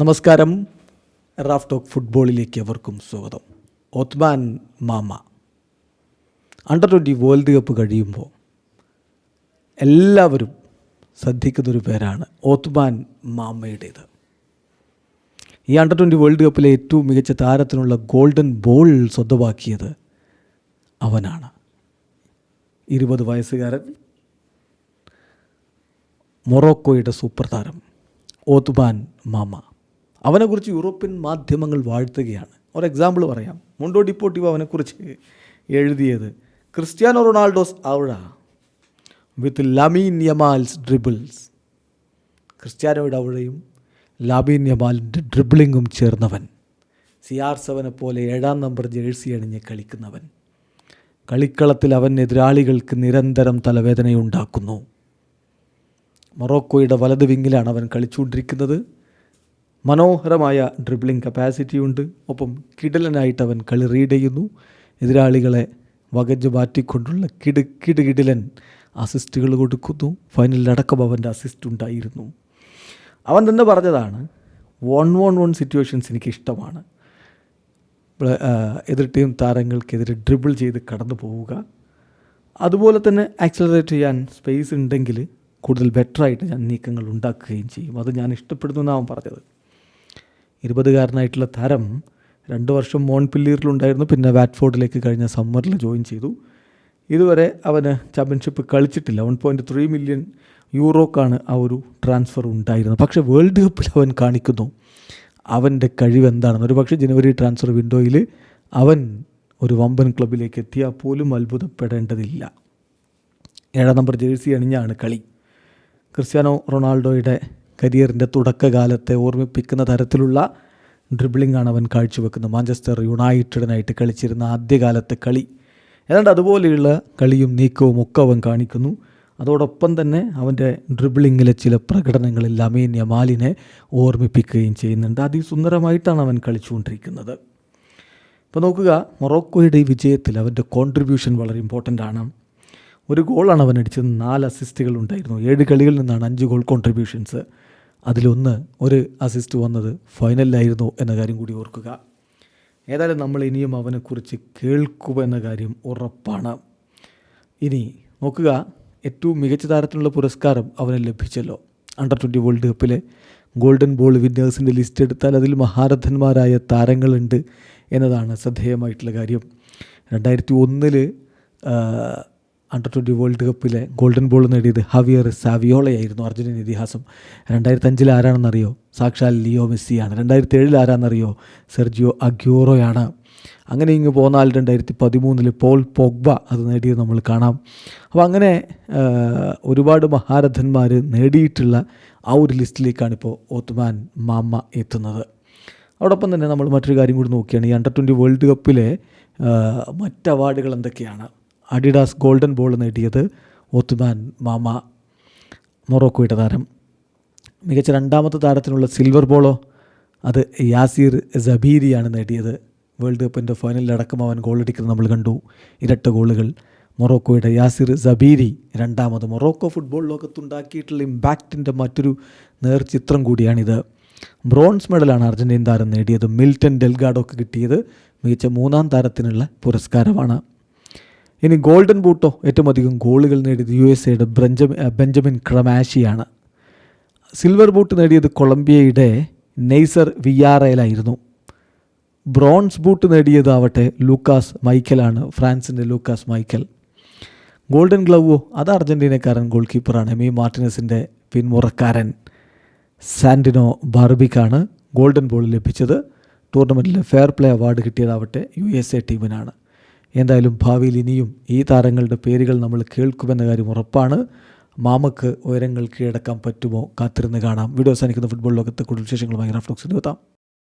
നമസ്കാരം. Raf talk ഫുട്ബോളിലേക്ക് അവർക്കും സ്വാഗതം. Othman mama. Under twenty world cup കഴിയുമ്പോൾ എല്ലാവരും ശ്രദ്ധിക്കുന്നൊരു പേരാണ് ഓത്മാൻ മാമയുടേത്. ഈ അണ്ടർ ട്വന്റി വേൾഡ് കപ്പിലെ ഏറ്റവും മികച്ച താരത്തിനുള്ള ഗോൾഡൻ ബോൾ സ്വന്തമാക്കിയത് അവനാണ്. ഇരുപത് വയസ്സുകാരൻ. മൊറോക്കോയുടെ സൂപ്പർ താരം ഓത്മാൻ മാമ. അവനെക്കുറിച്ച് യൂറോപ്യൻ മാധ്യമങ്ങൾ വാഴ്ത്തുകയാണ്. ഒരു എക്സാമ്പിൾ പറയാം. മുണ്ടോ ഡിപ്പോട്ടിവ് അവനെക്കുറിച്ച് എഴുതിയത്. ക്രിസ്ത്യാനോ റൊണാൾഡോസ് ഔഴ വിത്ത് ലമീൻ യമാൽസ് ഡ്രിബിൾസ് ക്രിസ്ത്യാനോയുടെ ഔഴയും ലാബീൻ യമാലിന്റെ ഡ്രിബിളിങ്ങും ചേർന്നവൻ. സി ആർ സെവനെ പോലെ ഏഴാം നമ്പർ ജേഴ്സി അണിഞ്ഞ് കളിക്കുന്നവൻ. കളിക്കളത്തിൽ അവൻ എതിരാളികൾക്ക് നിരന്തരം തലവേദനയുണ്ടാക്കുന്നു. മൊറോക്കോയുടെ വലത് വിങ്ങിലാണ് അവൻ കളിച്ചുകൊണ്ടിരിക്കുന്നത്. മനോഹരമായ ഡ്രിബ്ലിംഗ് കപ്പാസിറ്റി ഉണ്ട്. ഒപ്പം കിടലനായിട്ട് അവൻ കളി റീഡ് ചെയ്യുന്നു. എതിരാളികളെ വകഞ്ഞു മാറ്റിക്കൊണ്ടുള്ള കിട് കിട് കിടിലൻ അസിസ്റ്റുകൾ കൊടുക്കുന്നു. ഫൈനലിലടക്കം അവന്റെ അസിസ്റ്റ് ഉണ്ടായിരുന്നു. അവൻ തന്നെ പറഞ്ഞതാണ് വൺ വൺ വൺ സിറ്റുവേഷൻസ് എനിക്ക് ഇഷ്ടമാണ്. എതിർ ടീം താരങ്ങൾക്കെതിരെ ഡ്രിബിൾ ചെയ്ത് കടന്നു പോവുക. അതുപോലെ തന്നെ ആക്സലറേറ്റ് ചെയ്യാൻ സ്പേസ് ഉണ്ടെങ്കിൽ കൂടുതൽ ബെറ്ററായിട്ട് ഞാൻ നീക്കങ്ങൾ ഉണ്ടാക്കുകയും ചെയ്യും. അത് ഞാൻ ഇഷ്ടപ്പെടുന്നു എന്നാണ് അവൻ പറഞ്ഞത്. ഇരുപതുകാരനായിട്ടുള്ള താരം രണ്ട് വർഷം മോൺപില്ലീറിലുണ്ടായിരുന്നു. പിന്നെ വാറ്റ്ഫോർഡിലേക്ക് കഴിഞ്ഞ സമ്മറിൽ ജോയിൻ ചെയ്തു. ഇതുവരെ അവന് ചാമ്പ്യൻഷിപ്പ് കളിച്ചിട്ടില്ല. വൺ പോയിന്റ് ത്രീ മില്യൺ യൂറോക്കാണ് ആ ഒരു ട്രാൻസ്ഫർ ഉണ്ടായിരുന്നത്. പക്ഷേ വേൾഡ് കപ്പിൽ അവൻ കാണിക്കുന്നു. അവന്റെ കഴിവ് എന്താണെന്ന്. ഒരു പക്ഷേ ജനുവരി ട്രാൻസ്ഫർ വിൻഡോയിൽ അവൻ ഒരു വമ്പൻ ക്ലബിലേക്ക് എത്തിയാൽ പോലും അത്ഭുതപ്പെടേണ്ടതില്ല. ഏഴാം നമ്പർ ജേഴ്സി അണിഞ്ഞാണ് കളി. ക്രിസ്ത്യാനോ റൊണാൾഡോയുടെ കരിയറിന്റെ തുടക്കകാലത്തെ ഓർമ്മിപ്പിക്കുന്ന തരത്തിലുള്ള ഡ്രിബിളിംഗ് ആണ് അവൻ കാഴ്ചവെക്കുന്നത്. മാഞ്ചസ്റ്റർ യുണൈറ്റഡിനായിട്ട് കളിച്ചിരുന്ന ആദ്യകാലത്തെ കളി. ഏതാണ്ട് അതുപോലെയുള്ള കളിയും നീക്കവും ഒക്കെ അവൻ കാണിക്കുന്നു. അതോടൊപ്പം തന്നെ അവന്റെ ഡ്രിബിളിങ്ങിലെ ചില പ്രകടനങ്ങളിൽ അമീൻ യമാലിനെ ഓർമ്മിപ്പിക്കുകയും ചെയ്യുന്നുണ്ട്. അതിസുന്ദരമായിട്ടാണ് അവൻ കളിച്ചുകൊണ്ടിരിക്കുന്നത്. ഇപ്പോൾ നോക്കുക മൊറോക്കോയുടെ ഈ വിജയത്തിൽ അവന്റെ കോൺട്രിബ്യൂഷൻ വളരെ ഇമ്പോർട്ടന്റ് ആണ്. ഒരു ഗോളാണ് അവൻ അടിച്ചത്. നാല് അസിസ്റ്റുകൾ ഉണ്ടായിരുന്നു. ഏഴ് കളികളിൽ നിന്നാണ് അഞ്ച് ഗോൾ കോൺട്രിബ്യൂഷൻസ് അതിലൊന്ന് ഒരു അസിസ്റ്റ് വന്നത് ഫൈനലിലായിരുന്നു എന്ന കാര്യം കൂടി ഓർക്കുക. ഏതായാലും നമ്മൾ ഇനിയും അവനെക്കുറിച്ച് കേൾക്കുക എന്ന കാര്യം ഉറപ്പാണ്. ഇനി നോക്കുക ഏറ്റവും മികച്ച താരത്തിനുള്ള പുരസ്കാരം അവന് ലഭിച്ചല്ലോ. അണ്ടർ ട്വന്റി വേൾഡ് കപ്പിലെ ഗോൾഡൻ ബോൾ വിന്നേഴ്സിന്റെ ലിസ്റ്റ് എടുത്താൽ അതിൽ മഹാരഥന്മാരായ താരങ്ങളുണ്ട് എന്നതാണ് ശ്രദ്ധേയമായിട്ടുള്ള കാര്യം. രണ്ടായിരത്തി ഒന്നിൽ അണ്ടർ ട്വന്റി വേൾഡ് കപ്പിലെ ഗോൾഡൻ ബോൾ നേടിയത് ഹവിയർ സാവിയോളയായിരുന്നു അർജന്റീന ഇതിഹാസം. രണ്ടായിരത്തി അഞ്ചിൽ ആരാണെന്നറിയോ? സാക്ഷാൽ ലിയോ മെസ്സിയാണ്. രണ്ടായിരത്തി ഏഴിൽ ആരാണെന്നറിയോ? സെർജിയോ അഗ്യൂറോയാണ്. അങ്ങനെ ഇങ്ങ് പോന്നാൽ രണ്ടായിരത്തി പതിമൂന്നിൽ പോൾ പോഗ്ബ അത് നേടിയത് നമ്മൾ കാണാം. അപ്പോൾ അങ്ങനെ ഒരുപാട് മഹാരഥന്മാർ നേടിയിട്ടുള്ള ആ ഒരു ലിസ്റ്റിലേക്കാണ് ഇപ്പോൾ ഓത്മാൻ മാമ എത്തുന്നത്. അതോടൊപ്പം തന്നെ നമ്മൾ മറ്റൊരു കാര്യം കൂടി നോക്കുകയാണ് ഈ അണ്ടർ ട്വന്റി വേൾഡ് കപ്പിലെ മറ്റ് അവാർഡുകൾ എന്തൊക്കെയാണ്? അഡിഡാസ് ഗോൾഡൻ ബോൾ നേടിയത് ഒത്തുമാൻ മാമ മൊറോക്കോയുടെ താരം. മികച്ച രണ്ടാമത്തെ താരത്തിനുള്ള സിൽവർ ബോളോ അത് യാസീർ സബീരിയാണ് നേടിയത്. വേൾഡ് കപ്പിന്റെ ഫൈനലിലടക്കം അവൻ ഗോളടിക്കുന്നത് നമ്മൾ കണ്ടു. ഇരട്ട ഗോളുകൾ മൊറോക്കോയുടെ യാസിർ സബീരി രണ്ടാമത്. മൊറോക്കോ ഫുട്ബോൾ ലോകത്തുണ്ടാക്കിയിട്ടുള്ള ഇമ്പാക്റ്റിന്റെ മറ്റൊരു നേർചിത്രം കൂടിയാണിത്. ബ്രോൺസ് മെഡലാണ് അർജന്റീൻ താരം നേടിയത്. മിൽട്ടൺ ഡെൽഗാഡോക്ക് കിട്ടിയത് മികച്ച മൂന്നാം താരത്തിനുള്ള പുരസ്കാരമാണ്. ഇനി ഗോൾഡൻ ബൂട്ടോ? ഏറ്റവും അധികം ഗോളുകൾ നേടിയത് യു എസ് എയുടെ ബെഞ്ചമിൻ ബെഞ്ചമിൻ ക്രമാഷിയാണ്. സിൽവർ ബൂട്ട് നേടിയത് കൊളംബിയയുടെ നെയ്സർ വിയാറയിലായിരുന്നു ബ്രോൺസ് ബൂട്ട് നേടിയതാവട്ടെ ലൂക്കാസ് മൈക്കലാണ് ഫ്രാൻസിന്റെ ലൂക്കാസ് മൈക്കൽ. ഗോൾഡൻ ഗ്ലൗവോ? അത് അർജന്റീനക്കാരൻ ഗോൾ കീപ്പറാണ് എമി മാർട്ടിനസിന്റെ പിന്മുറക്കാരൻ സാൻഡിനോ ബാർബിക്കാണ് ഗോൾഡൻ ബോൾ ലഭിച്ചത്. ടൂർണമെന്റിൽ ഫെയർ പ്ലേ അവാർഡ് കിട്ടിയതാവട്ടെ യു എസ് എ ടീമിനാണ്. എന്തായാലും ഭാവിയിൽ ഇനിയും ഈ താരങ്ങളുടെ പേരുകൾ നമ്മൾ കേൾക്കുമെന്ന കാര്യം ഉറപ്പാണ്. മാമക്ക് ഉയരങ്ങൾ കീഴടക്കാൻ പറ്റുമോ? കാത്തിരുന്ന് കാണാം. വീഡിയോ അവസാനിക്കുന്ന ഫുട്ബോൾ ലോകത്തെ കൂടുതൽ വിശേഷങ്ങളുമായി റഫ്ലോക്സിന് എത്താം